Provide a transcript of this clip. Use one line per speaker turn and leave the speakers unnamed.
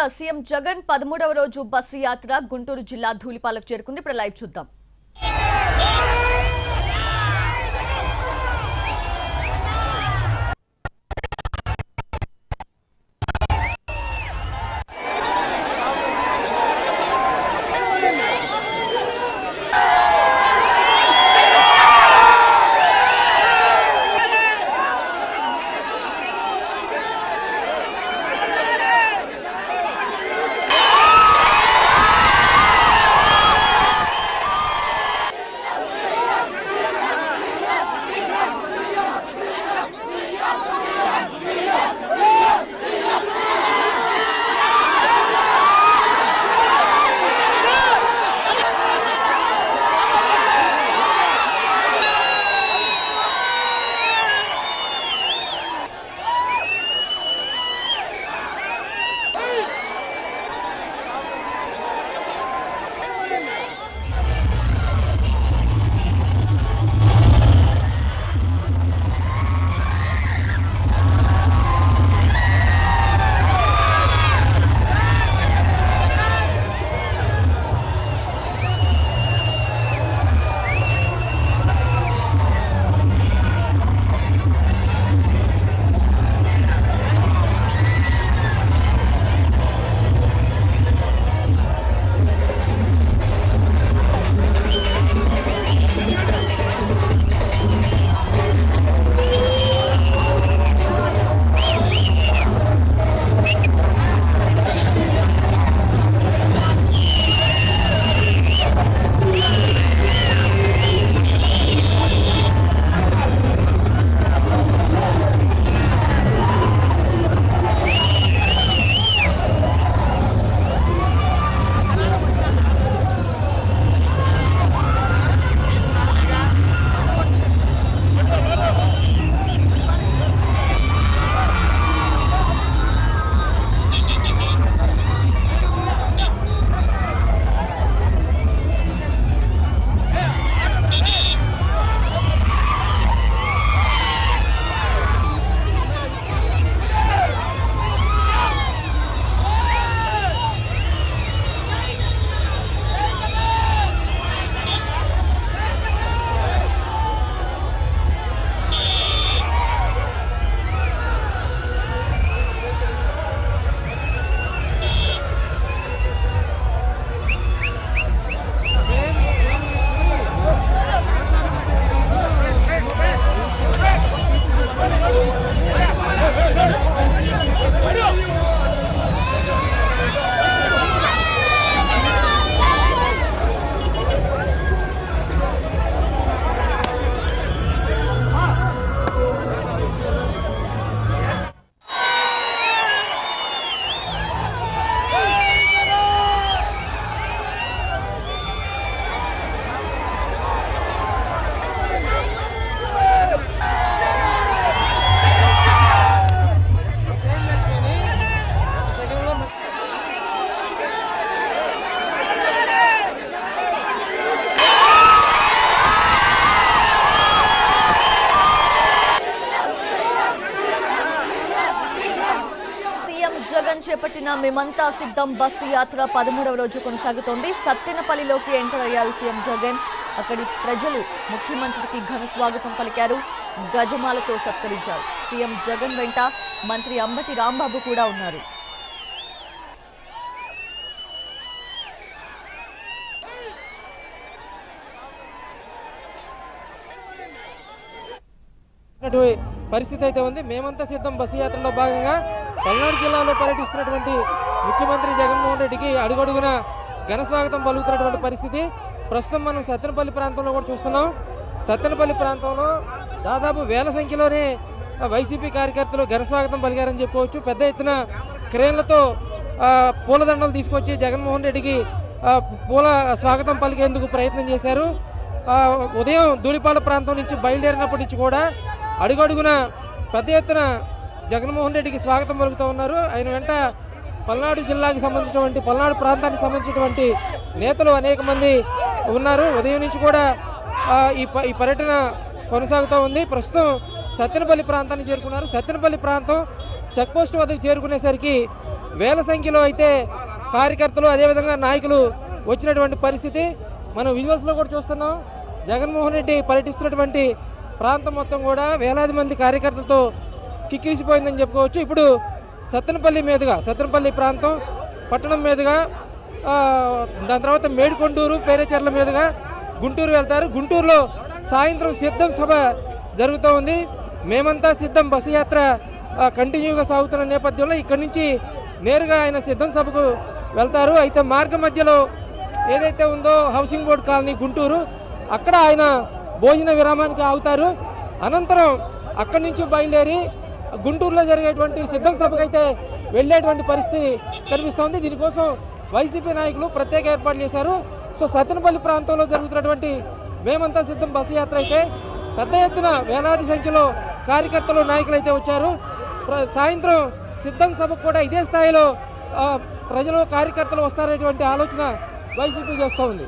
ఇక సీఎం జగన్ పదమూడవ రోజు బస్సు యాత్ర గుంటూరు జిల్లా ధూళిపాలకు చేరుకుంది. ఇప్పుడు లైవ్ చూద్దాం. జగన్ మేమంతా సిద్ధం. బస్సు యాత్ర పదమూడవ రోజు కొనసాగుతోంది. సత్తెనపల్లిలోకి ఎంటర్ అయ్యారు సీఎం జగన్. అక్కడి ప్రజలు ముఖ్యమంత్రికి ఘన స్వాగతం పలికారు. గజమాలతో సత్కరించారు. సీఎం జగన్ వెంట మంత్రి అంబటి రాంబాబు కూడా ఉన్నారు.
పరిస్థితి అయితే ఉంది. మేమంతా సిద్ధం. బస్సు యాత్రలో భాగంగా పల్నాడు జిల్లాలో పర్యటిస్తున్నటువంటి ముఖ్యమంత్రి జగన్మోహన్ రెడ్డికి అడుగడుగున ఘన స్వాగతం పలుకుతున్నటువంటి పరిస్థితి. ప్రస్తుతం మనం సత్తెనపల్లి ప్రాంతంలో కూడా చూస్తున్నాం. సత్తెనపల్లి ప్రాంతంలో దాదాపు వేల సంఖ్యలోనే వైసీపీ కార్యకర్తలు ఘన స్వాగతం పలికారని చెప్పుకోవచ్చు పెద్ద ఎత్తున క్రేన్లతో పూలదండలు తీసుకొచ్చి జగన్మోహన్ రెడ్డికి పూల స్వాగతం పలికేందుకు ప్రయత్నం చేశారు. ఉదయం ధూళిపాల ప్రాంతం నుంచి బయలుదేరినప్పటి నుంచి కూడా అడుగడుగున పెద్ద ఎత్తున జగన్మోహన్ రెడ్డికి స్వాగతం పలుకుతూ ఉన్నారు. ఆయన వెంట పల్నాడు జిల్లాకి సంబంధించినటువంటి పల్నాడు ప్రాంతానికి సంబంధించినటువంటి నేతలు అనేక మంది ఉన్నారు. ఉదయం నుంచి కూడా ఈ ఈ పర్యటన కొనసాగుతూ ఉంది. ప్రస్తుతం సత్తెనపల్లి ప్రాంతానికి చేరుకున్నారు. సత్తెనపల్లి ప్రాంతం చెక్పోస్ట్ వద్దకు చేరుకునేసరికి వేల సంఖ్యలో అయితే కార్యకర్తలు అదేవిధంగా నాయకులు వచ్చినటువంటి పరిస్థితి. మనం విజువల్స్లో కూడా చూస్తున్నాం. జగన్మోహన్ రెడ్డి పర్యటిస్తున్నటువంటి ప్రాంతం మొత్తం కూడా వేలాది మంది కార్యకర్తలతో కిక్కిసిపోయిందని చెప్పుకోవచ్చు. ఇప్పుడు సత్తనపల్లి మీదుగా సత్తనపల్లి ప్రాంతం పట్టణం మీదుగా దాని తర్వాత మేడికొండూరు పేరేచెర్ల మీదుగా గుంటూరు వెళ్తారు. గుంటూరులో సాయంత్రం సిద్ధం సభ జరుగుతూ ఉంది. మేమంతా సిద్ధం బస్సు యాత్ర కంటిన్యూగా సాగుతున్న నేపథ్యంలో ఇక్కడి నుంచి నేరుగా ఆయన సిద్ధం సభకు వెళ్తారు. అయితే మార్గ మధ్యలో ఏదైతే ఉందో హౌసింగ్ బోర్డు కాలనీ గుంటూరు అక్కడ ఆయన భోజన విరామానికి ఆగుతారు. అనంతరం అక్కడి నుంచి బయలుదేరి గుంటూరులో జరిగేటువంటి సిద్ధం సభకు అయితే వెళ్ళేటువంటి పరిస్థితి కనిపిస్తోంది. దీనికోసం వైసీపీ నాయకులు ప్రత్యేక ఏర్పాట్లు చేశారు. సో సత్తెనపల్లి ప్రాంతంలో జరుగుతున్నటువంటి మేమంతా సిద్ధం బస్సు యాత్ర అయితే పెద్ద ఎత్తున వేలాది సంఖ్యలో కార్యకర్తలు నాయకులు అయితే వచ్చారు. ప్ర- సాయంత్రం సిద్ధం సభకు కూడా ఇదే స్థాయిలో ప్రజలు కార్యకర్తలు వస్తారనేటువంటి ఆలోచన వైసీపీ చేస్తూ ఉంది